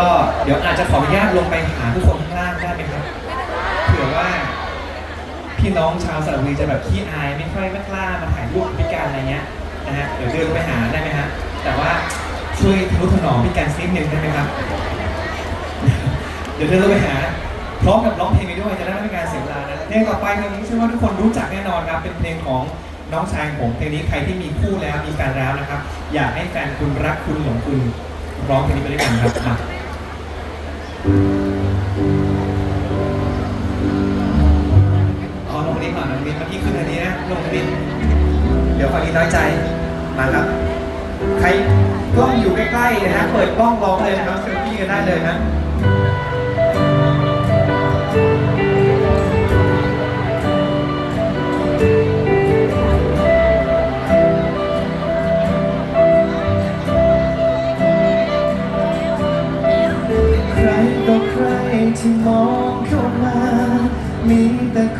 ก็เดี๋ยวอาจจะขออนุญาตลงไปหาทุกคนข้างล่างได้ไหมครับเผื่อว่า พี่น้องชาวสระบุรีจะแบบขี้อายไม่ค่อยไม่กล้ามาถ่ายรูปกับพิการอะไรเงี้ยนะฮะเดี๋ยวเดินลงไปหาได้ไหมฮะแต่ว่าช่วยทนุถนอมพิการสักนิดนึงได้ไหมครับ เดี๋ยวเดินลงไปหาพร้อมกับร้องเพลงไปด้วยจะได้ไม่เป็นการเสียเวลานะเพลงต่อไปเพลงนี้เชื่อว่าทุกคนรู้จักแน่นอนครับ เป็นเพลงของน้องชายผมเพลงนี้ใครที่มีคู่แล้วมีแฟนแล้วนะครับ อยากให้แฟนคุณรักคุณหลงคุณร้องเพลงนี้ไปด้วยกันครับ เอาลงนี้ก่อนลงนี้เมื่อกี้ขึ้นอันนี้นะลงนี้เดี๋ยวฝั่งนี้น้อยใจมาครับ ใครกล้องอยู่ใกล้ๆนะฮะเปิดกล้องร้องเลยนะครับเซลฟี่กันได้เลยนะ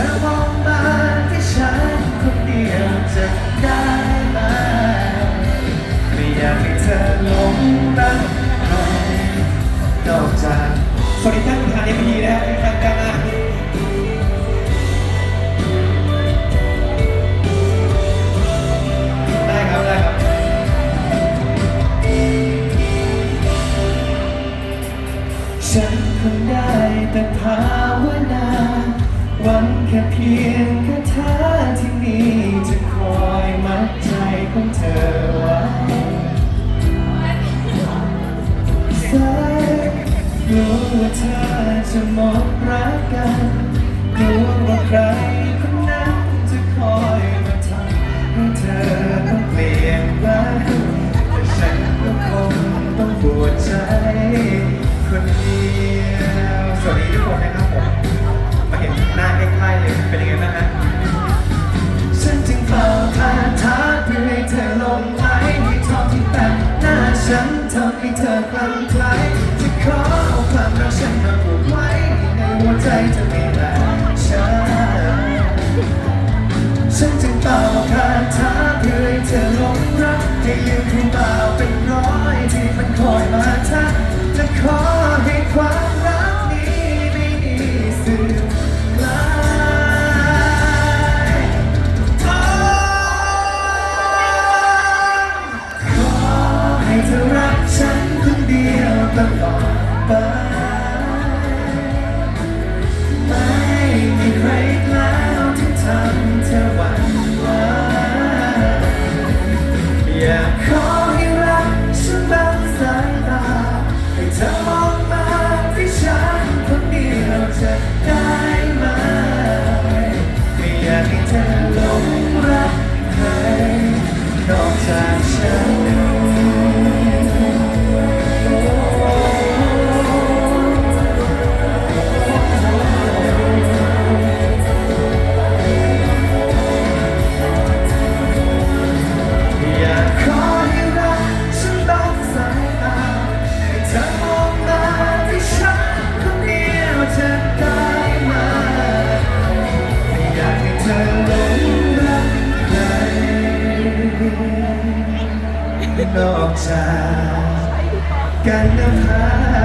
ให้ พียงคาถาที่มีจะคอยมัดใจของเธอไว้สักกลัวว่าเธอจะหมดรักกันกลัวว่าใครคนนั้นจะคอยมาทำให้เธอต้องเปลี่ยนแปแต่ฉันก็คงต้องปวดใจคนเคลั่งไคล้จะขอเอาความรักฉันมาผูกไว้ในหัวใจจะมีแต่ฉันฉันจึงเป่าคาถาเพื่อให้เธอหลงรักให้ยืนคู่เปา นอกจากกันนะคะ